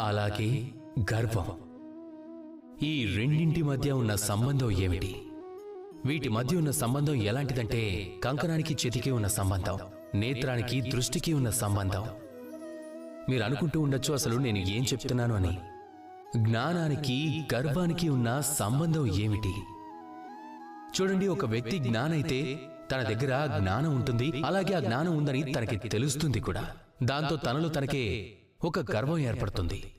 అలాగే గర్వం. ఈ రెండింటి మధ్య ఉన్న సంబంధం ఏమిటి? వీటి మధ్య ఉన్న సంబంధం ఎలాంటిదంటే కంకణానికి చేతికి ఉన్న సంబంధం నేత్రానికి దృష్టికి ఉన్న సంబంధం. మీరు అనుకుంటూ ఉండొచ్చు అసలు నేను ఏం చెప్తున్నాను అని. జ్ఞానానికి గర్వానికి ఉన్న సంబంధం ఏమిటి? చూడండి ఒక వ్యక్తి జ్ఞానైతే తన దగ్గర జ్ఞానం ఉంటుంది అలాగే ఆ జ్ఞానం ఉందని తనకి తెలుస్తుంది కూడా. దాంతో తనలో తనకే ఒక గర్వం ఏర్పడుతుంది.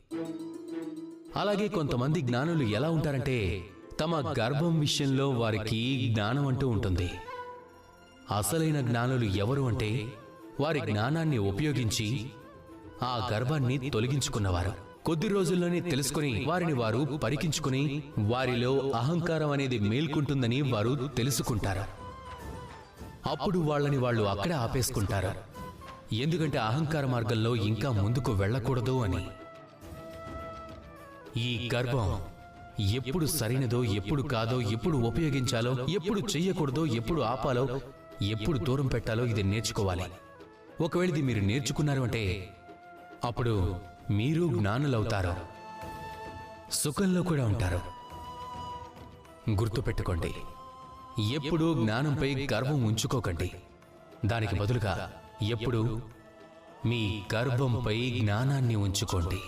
అలాగే కొంతమంది జ్ఞానులు ఎలా ఉంటారంటే తమ గర్భం విషయంలో వారికి జ్ఞానం అంటూ ఉంటుంది. అసలైన జ్ఞానులు ఎవరు అంటే వారి జ్ఞానాన్ని ఉపయోగించి ఆ గర్వాన్ని తొలగించుకున్నవారు. కొద్ది రోజుల్లోనే తెలుసుకుని వారిని వారు పరికించుకుని వారిలో అహంకారం అనేది మేల్కుంటుందని వారు తెలుసుకుంటారు. అప్పుడు వాళ్ళని వాళ్ళు అక్కడే ఆపేసుకుంటారు. ఎందుకంటే అహంకార మార్గంలో ఇంకా ముందుకు వెళ్ళకూడదు అని. ఈ గర్వం ఎప్పుడు సరైనదో ఎప్పుడు కాదో ఎప్పుడు ఉపయోగించాలో ఎప్పుడు చెయ్యకూడదో ఎప్పుడు ఆపాలో ఎప్పుడు దూరం పెట్టాలో ఇది నేర్చుకోవాలి. ఒకవేళ ఇది మీరు నేర్చుకున్నారు అంటే అప్పుడు మీరు జ్ఞానులవుతారు. సుఖంలో కూడా ఉంటారు. గుర్తుపెట్టుకోండి. ఎప్పుడూ జ్ఞానంపై గర్వం ఉంచుకోకండి. దానికి బదులుగా ఎప్పుడు మీ గర్భంపై జ్ఞానాన్ని ఉంచుకోండి.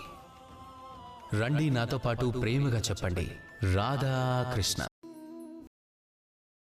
రండి నాతో పాటు ప్రేమగా చెప్పండి. రాధా కృష్ణ